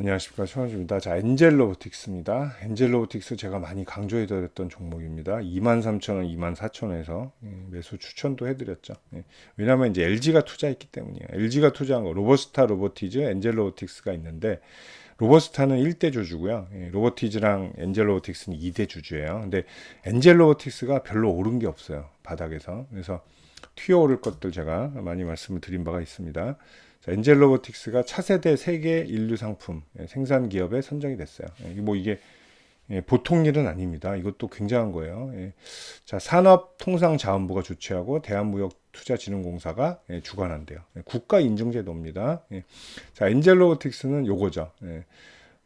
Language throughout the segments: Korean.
안녕하십니까 최원주입니다. 자 엔젤 로보틱스입니다. 엔젤 로보틱스 제가 많이 강조해드렸던 종목입니다. 23,000원, 24,000원에서 예, 매수 추천도 해드렸죠. 예, 왜냐하면 이제 LG가 투자했기 때문이에요. LG가 투자한 거 로버스타 로보티즈, 엔젤 로보틱스가 있는데 로버스타는 1대 주주고요. 예, 로보티즈랑 엔젤 로보틱스는 2대 주주예요. 근데 엔젤 로보틱스가 별로 오른 게 없어요. 바닥에서. 그래서 튀어오를 것들 제가 많이 말씀을 드린 바가 있습니다. 자, 엔젤 로보틱스가 차세대 세계 인류 상품 예, 생산 기업에 선정이 됐어요. 예, 뭐 이게 예, 보통 일은 아닙니다. 이것도 굉장한 거예요. 예. 자, 산업통상자원부가 주최하고 대한무역투자진흥공사가 예, 주관한대요. 예, 국가 인증제도입니다. 예. 자, 엔젤 로보틱스는 요거죠. 예.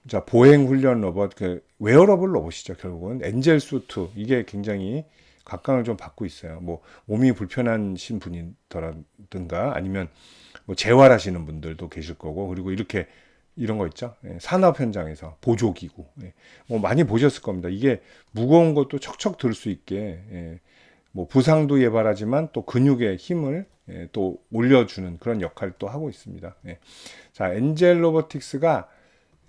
자, 보행 훈련 로봇, 그 웨어러블 로봇이죠. 결국은 엔젤 수트 이게 굉장히 각광을 좀 받고 있어요. 뭐 몸이 불편하신 분이더라든가 아니면 뭐 재활하시는 분들도 계실 거고 그리고 이렇게 이런 거 있죠. 예, 산업 현장에서 보조기구. 예, 뭐 많이 보셨을 겁니다. 이게 무거운 것도 척척 들 수 있게 예, 뭐 부상도 예발하지만 또 근육의 힘을 예, 또 올려주는 그런 역할을 또 하고 있습니다. 예. 자, 엔젤 로보틱스가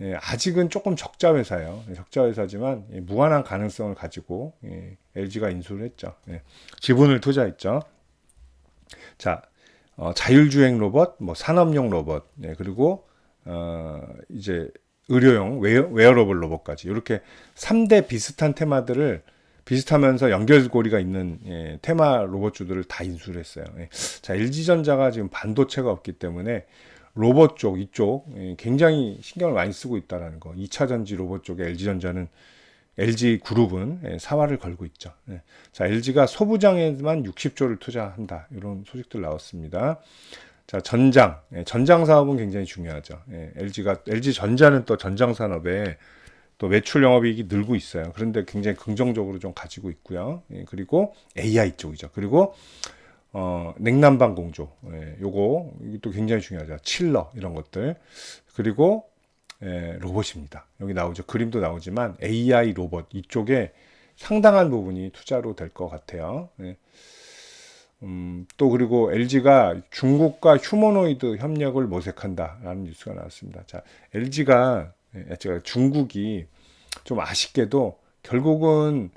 예, 아직은 조금 적자 회사예요. 예, 적자 회사지만 예, 무한한 가능성을 가지고 예, LG가 인수를 했죠. 예, 지분을 투자했죠. 자, 어, 자율주행 로봇, 뭐 산업용 로봇, 예, 그리고 어, 이제 의료용 웨어, 웨어러블 로봇까지 이렇게 3대 비슷한 테마들을 비슷하면서 연결고리가 있는 예, 테마 로봇주들을 다 인수를 했어요. 예. 자, LG전자가 지금 반도체가 없기 때문에 로봇 쪽 이쪽 예, 굉장히 신경을 많이 쓰고 있다라는 거. 2차 전지 로봇 쪽에 LG전자는 LG 그룹은 예, 사활을 걸고 있죠. 예. 자, LG가 소부장에만 60조를 투자한다. 이런 소식들 나왔습니다. 자, 전장. 예, 전장 사업은 굉장히 중요하죠. 예, LG가 LG 전자는 또 전장 산업에 또 매출 영업이익이 늘고 있어요. 그런데 굉장히 긍정적으로 좀 가지고 있고요. 예, 그리고 AI 쪽이죠. 그리고 어, 냉난방 공조. 예, 요거 이것도 굉장히 중요하죠. 칠러 이런 것들. 그리고 예, 로봇입니다. 여기 나오죠. 그림도 나오지만 AI 로봇 이쪽에 상당한 부분이 투자로 될 것 같아요. 예. 음, 또 그리고 LG가 중국과 휴머노이드 협력을 모색한다라는 뉴스가 나왔습니다. 자, LG가 예, 제가 중국이 좀 아쉽게도 결국은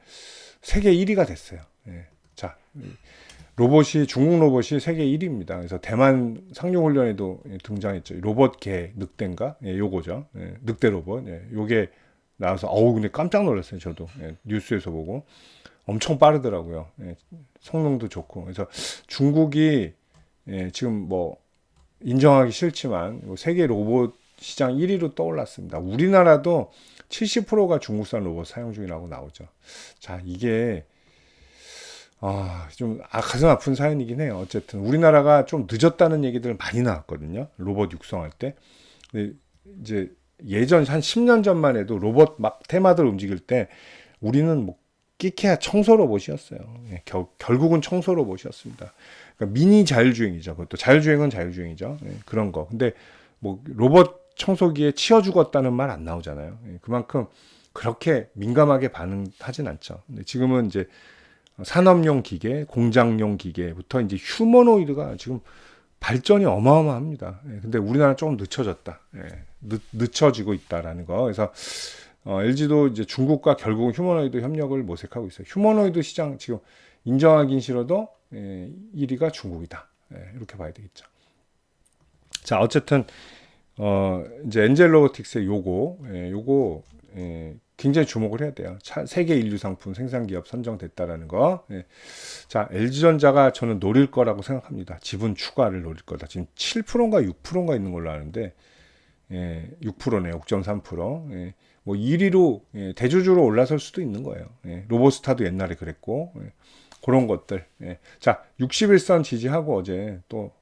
세계 1위가 됐어요. 예. 자, 로봇이 중국 로봇이 세계 1위입니다. 그래서 대만 상륙 훈련에도 등장했죠. 로봇개 늑대인가? 예, 요거죠. 예, 늑대 로봇. 예, 요게 나와서 어우 근데 깜짝 놀랐어요. 저도 예, 뉴스에서 보고 엄청 빠르더라고요. 예, 성능도 좋고 그래서 중국이 예, 지금 뭐 인정하기 싫지만 뭐 세계 로봇 시장 1위로 떠올랐습니다. 우리나라도 70%가 중국산 로봇 사용 중이라고 나오죠. 자, 이게 아, 좀 아, 가슴 아픈 사연이긴 해요. 어쨌든 우리나라가 좀 늦었다는 얘기들 많이 나왔거든요. 로봇 육성할 때. 근데 이제 예전 한 10년 전만 해도 로봇 막 테마들 움직일 때 우리는 뭐 끼케야 청소 로봇이었어요. 예, 결, 결국은 청소 로봇이었습니다. 그러니까 미니 자율주행이죠. 그것도 자율주행은 자율주행이죠. 예, 그런 거. 근데 뭐 로봇 청소기에 치여 죽었다는 말 안 나오잖아요. 예, 그만큼 그렇게 민감하게 반응하진 않죠. 근데 지금은 이제 산업용 기계, 공장용 기계부터 이제 휴머노이드가 지금 발전이 어마어마합니다. 예, 근데 우리나라 조금 늦춰졌다. 예, 늦, 늦춰지고 있다라는 거. 그래서 어, LG도 이제 중국과 결국은 휴머노이드 협력을 모색하고 있어요. 휴머노이드 시장 지금 인정하긴 싫어도 예, 1위가 중국이다. 예, 이렇게 봐야 되겠죠. 자, 어쨌든 어, 이제 엔젤 로보틱스의 요거, 예, 요거 예, 굉장히 주목을 해야 돼요. 차, 세계 인류 상품 생산 기업 선정됐다라는 거. 예. 자, LG전자가 저는 노릴 거라고 생각합니다. 지분 추가를 노릴 거다. 지금 7%인가 6%인가 있는 걸로 아는데 예, 6%네, 6.3%. 예. 뭐 1위로 예, 대주주로 올라설 수도 있는 거예요. 예. 로보스타도 옛날에 그랬고 예. 그런 것들. 예. 자, 61선 지지하고 어제 또 예,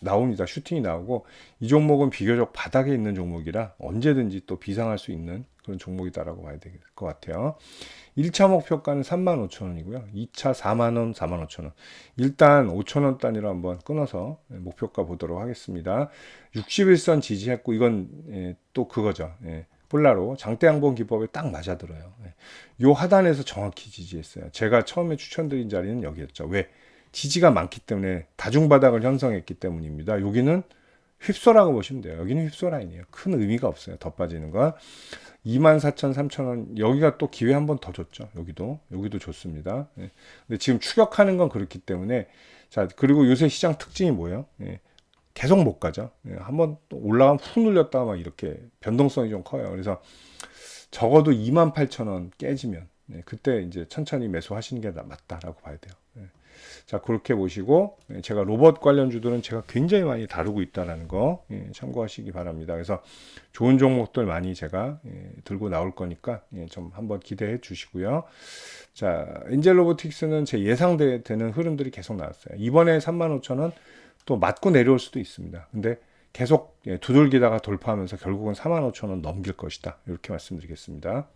나옵니다. 슈팅이 나오고 이 종목은 비교적 바닥에 있는 종목이라 언제든지 또 비상할 수 있는 그런 종목이다라고 봐야 될 것 같아요. 1차 목표가는 35,000원이고요. 2차 4만원, 45,000원. 일단 5,000원 단위로 한번 끊어서 목표가 보도록 하겠습니다. 61선 지지했고 이건 예, 또 그거죠. 예, 폴라로 장대양봉 기법에 딱 맞아들어요. 예. 요 하단에서 정확히 지지했어요. 제가 처음에 추천드린 자리는 여기였죠. 왜? 지지가 많기 때문에 다중바닥을 형성했기 때문입니다. 여기는 휩소라고 보시면 돼요. 여기는 휩소 라인이에요. 큰 의미가 없어요. 더 빠지는 건. 24,000, 3,000원 여기가 또 기회 한 번 더 줬죠. 여기도 여기도 좋습니다. 예. 근데 지금 추격하는 건 그렇기 때문에 자 그리고 요새 시장 특징이 뭐예요? 예. 계속 못 가죠. 예. 한번 또 올라가면 훅 눌렸다가 막 이렇게 변동성이 좀 커요. 그래서 적어도 28,000원 깨지면 예. 그때 이제 천천히 매수하시는 게 맞다라고 봐야 돼요. 예. 자 그렇게 보시고 예, 제가 로봇 관련 주들은 제가 굉장히 많이 다루고 있다라는 거 예, 참고하시기 바랍니다. 그래서 좋은 종목들 많이 제가 예, 들고 나올 거니까 예, 좀 한번 기대해 주시고요. 자 인젤 로보틱스는 제 예상되는 흐름들이 계속 나왔어요. 이번에 35,000원 또 맞고 내려올 수도 있습니다. 근데 계속 예, 두들기다가 돌파하면서 결국은 45,000원 넘길 것이다. 이렇게 말씀드리겠습니다.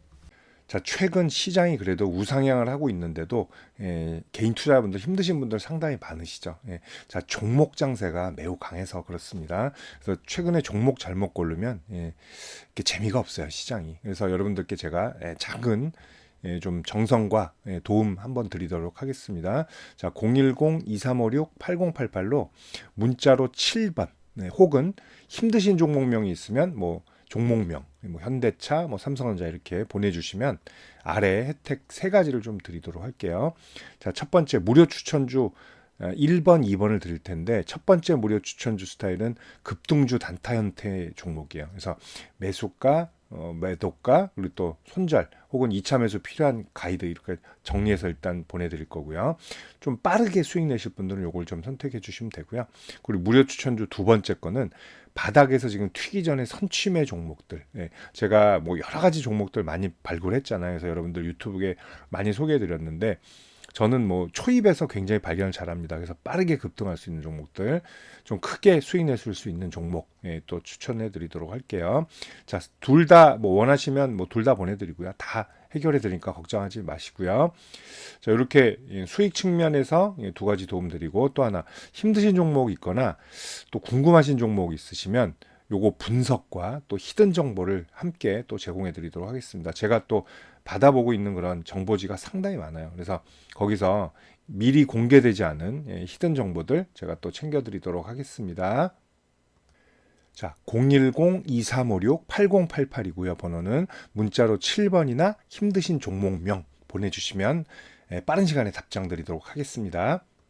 자, 최근 시장이 그래도 우상향을 하고 있는데도 예, 개인 투자분들 힘드신 분들 상당히 많으시죠. 예, 자, 종목 장세가 매우 강해서 그렇습니다. 그래서 최근에 종목 잘못 고르면 예, 재미가 없어요 시장이. 그래서 여러분들께 제가 예, 작은 예, 좀 정성과 예, 도움 한번 드리도록 하겠습니다. 자, 010-2356-8088로 문자로 7번 네, 혹은 힘드신 종목명이 있으면 뭐 종목명, 뭐 현대차, 뭐 삼성전자 이렇게 보내주시면 아래 혜택 세 가지를 좀 드리도록 할게요. 자, 첫 번째 무료 추천주 어, 1번, 2번을 드릴 텐데 첫 번째 무료 추천주 스타일은 급등주 단타 형태 종목이에요. 그래서 매수가, 어, 매도가 그리고 또 손절 혹은 2차 매수 필요한 가이드 이렇게 정리해서 일단 보내드릴 거고요. 좀 빠르게 수익 내실 분들은 이걸 좀 선택해 주시면 되고요. 그리고 무료 추천주 두 번째 거는 바닥에서 지금 튀기 전에 선취매 종목들. 예, 제가 뭐 여러 가지 종목들 많이 발굴했잖아요. 그래서 여러분들 유튜브에 많이 소개해 드렸는데 저는 뭐 초입에서 굉장히 발견을 잘합니다. 그래서 빠르게 급등할 수 있는 종목들, 좀 크게 수익 내실 수 있는 종목 예, 또 추천해 드리도록 할게요. 자, 둘 다 뭐 원하시면 뭐 둘 다 보내드리고요. 다 해결해 드리니까 걱정하지 마시고요. 자, 이렇게 예, 수익 측면에서 예, 두 가지 도움 드리고 또 하나 힘드신 종목 있거나 또 궁금하신 종목 있으시면 요거 분석과 또 히든 정보를 함께 또 제공해 드리도록 하겠습니다. 제가 또 받아보고 있는 그런 정보지가 상당히 많아요. 그래서 거기서 미리 공개되지 않은 예, 히든 정보들 제가 또 챙겨드리도록 하겠습니다. 자, 010-2356-8088이고요. 번호는 문자로 7번이나 힘드신 종목명 보내주시면 예, 빠른 시간에 답장 드리도록 하겠습니다.